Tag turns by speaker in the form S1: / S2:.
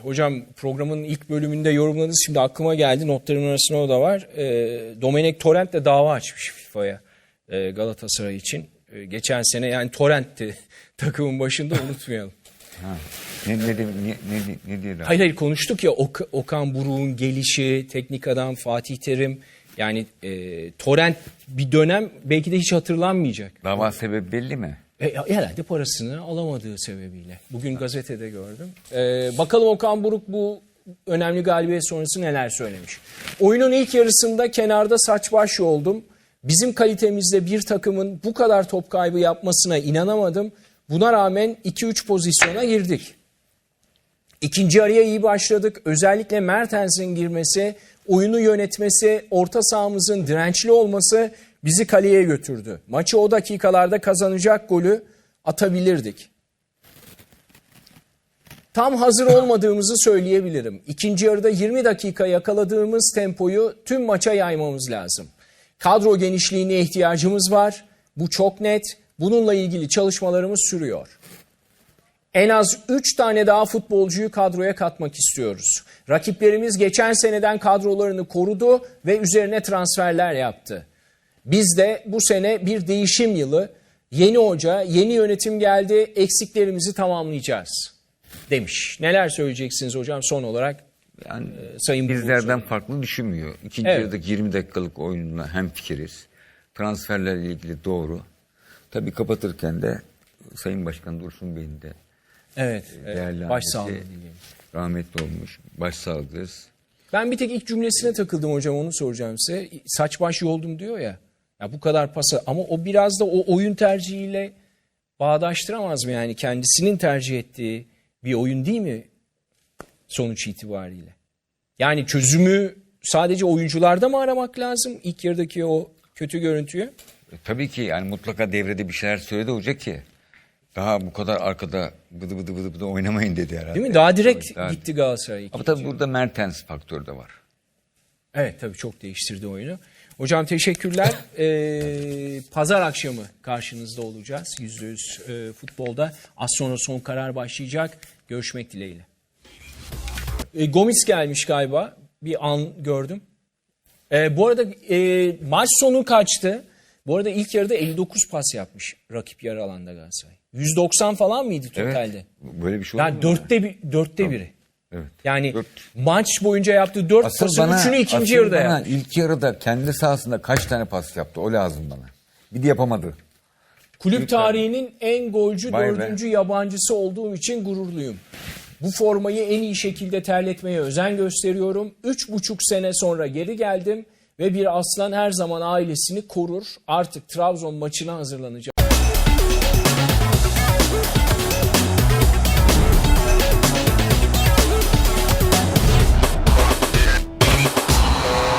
S1: Hocam programın ilk bölümünde yorumladınız. Şimdi aklıma geldi. Notlarımın arasında o da var. E, Domenek Torrent de dava açmış FIFA'ya e, Galatasaray için. E, geçen sene yani Torrent'ti takımın başında unutmayalım.
S2: Ha. Ne, ne, ne, ne, ne diyor?
S1: Hayır hayır konuştuk ya Ok- Okan Buruk'un gelişi, teknik adam Fatih Terim. Yani e, Torrent bir dönem belki de hiç hatırlanmayacak.
S2: Dava sebebi belli mi?
S1: E, herhalde parasını alamadığı sebebiyle. Bugün gazetede gördüm. E, bakalım Okan Buruk bu önemli galibiyet sonrası neler söylemiş. Oyunun ilk yarısında kenarda saç baş yoldum. Bizim kalitemizde bir takımın bu kadar top kaybı yapmasına inanamadım. Buna rağmen 2-3 pozisyona girdik. İkinci yarıya iyi başladık. Özellikle Mertens'in girmesi, oyunu yönetmesi, orta sahamızın dirençli olması bizi kaleye götürdü. Maçı o dakikalarda kazanacak golü atabilirdik. Tam hazır olmadığımızı söyleyebilirim. İkinci yarıda 20 dakika yakaladığımız tempoyu tüm maça yaymamız lazım. Kadro genişliğine ihtiyacımız var. Bu çok net. Bununla ilgili çalışmalarımız sürüyor. En az 3 tane daha futbolcuyu kadroya katmak istiyoruz. Rakiplerimiz geçen seneden kadrolarını korudu ve üzerine transferler yaptı. Biz de bu sene bir değişim yılı, yeni hoca, yeni yönetim geldi, eksiklerimizi tamamlayacağız demiş. Neler söyleyeceksiniz hocam son olarak?
S2: Yani
S1: Sayın Buruk
S2: bizlerden farklı düşünmüyor. İkinci
S1: Evet.
S2: yarıdaki 20 dakikalık oyunla hem fikiriz. Transferlerle ilgili doğru. Tabii kapatırken de Sayın Başkan Dursun Bey'in de
S1: Evet, evet
S2: değerli
S1: başsağlığı dileyelim.
S2: rahmetli olmuş. Başsağlığız.
S1: Ben bir tek ilk cümlesine takıldım hocam onu soracağım size. Saç baş yoldum diyor ya. Ya bu kadar pası ama o biraz da o oyun tercihiyle bağdaştıramaz mı yani kendisinin tercih ettiği bir oyun değil mi sonuç itibariyle? Yani çözümü sadece oyuncularda mı aramak lazım ilk yarıdaki o kötü görüntüyü?
S2: E, tabii ki yani mutlaka devrede bir şeyler söyledi hoca ki daha bu kadar arkada bıdı bıdı bıdı bıdı oynamayın dedi herhalde.
S1: Değil mi? Daha direkt
S2: Tabii, daha-
S1: gitti Galatasaray.
S2: Ama tabii burada Mertens faktörü de var.
S1: Evet tabii çok değiştirdi oyunu. Hocam teşekkürler. Ee, Pazar akşamı karşınızda olacağız. Yüzde yüz e, futbolda. Az sonra son karar başlayacak. Görüşmek dileğiyle. E, Gomis gelmiş galiba. Bir an gördüm. E, bu arada e, maç sonu kaçtı? Bu arada ilk yarıda 59 pas yapmış rakip yarı alanda Galatasaray. 190 falan mıydı totalde?
S2: Böyle bir şey
S1: Yani dörtte, bir, dörtte biri.
S2: Evet.
S1: Yani
S2: Dört.
S1: maç boyunca yaptığı 4
S2: Asıl
S1: pasın
S2: bana,
S1: 3'ünü ikinci yarıda
S2: bana
S1: yaptı.
S2: ilk yarıda kendi sahasında kaç tane pas yaptı o lazım bana. Bir de yapamadı.
S1: Kulüp tarihinin en golcü
S2: Vay be.
S1: dördüncü yabancısı olduğum için gururluyum. Bu formayı en iyi şekilde terletmeye özen gösteriyorum. Üç buçuk sene sonra geri geldim ve bir aslan her zaman ailesini korur. Artık Trabzon maçına hazırlanacağım.